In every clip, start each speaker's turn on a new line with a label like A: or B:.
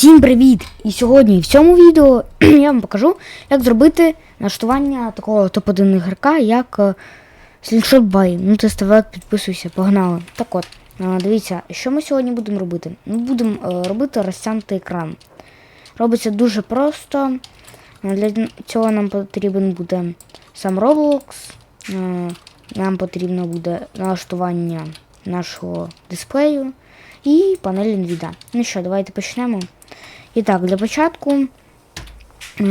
A: Всім привіт! І сьогодні в цьому відео я вам покажу, як зробити налаштування такого топ-1 ігрока, як е, Slingshot Ну ти ставай, підписуйся, погнали. Так от, е, дивіться, що ми сьогодні будемо робити? Ми будемо е, робити розтягнутий екран. Робиться дуже просто. Е, Для цього нам потрібен буде сам Roblox. е, Нам потрібно буде налаштування нашого дисплею і панель NVIDIA. Ну що, давайте почнемо. І так, для початку,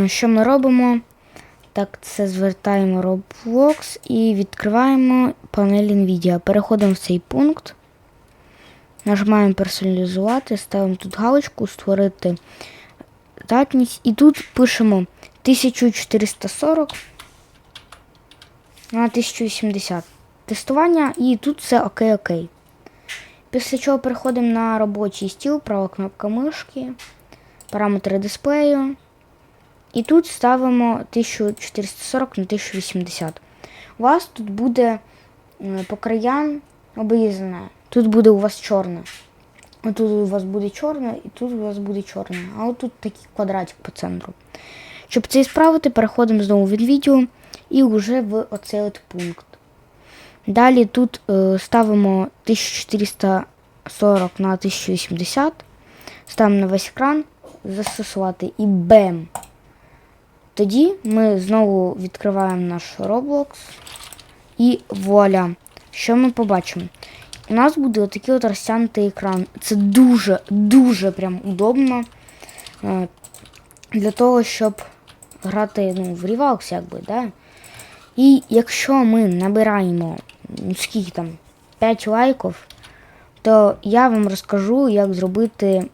A: що ми робимо? Так, це звертаємо Roblox і відкриваємо панель NVIDIA. Переходимо в цей пункт. Нажимаємо персоналізувати, ставимо тут галочку, створити здатність. І тут пишемо 1440 на 1080. Тестування і тут все окей-окей. Після чого переходимо на робочий стіл, права кнопка мишки, параметри дисплею. І тут ставимо 1440 на 1080. У вас тут буде е, по краям обрізане. Тут буде у вас чорне. Тут у вас буде чорне і тут у вас буде чорне. А от тут такий квадратик по центру. Щоб це справити, переходимо знову в відео і вже в оцей от пункт. Далі тут е, ставимо 1440 на 1080, ставимо на весь екран, застосувати і бем. Тоді ми знову відкриваємо наш Roblox і вуаля. Що ми побачимо? У нас буде отакий от розтягнутий екран. Це дуже-дуже прям удобно е, для того, щоб грати ну, в Revox, якби, да? І якщо ми набираємо ну, скільки там 5 лайків, то я вам розкажу, як зробити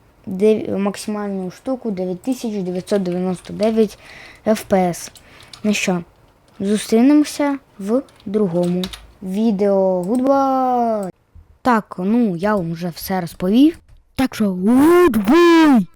A: максимальну штуку 9999 FPS. Ну що, зустрінемося в другому відео. Гудбай! Так, ну я вам вже все розповів. Так що гудбай!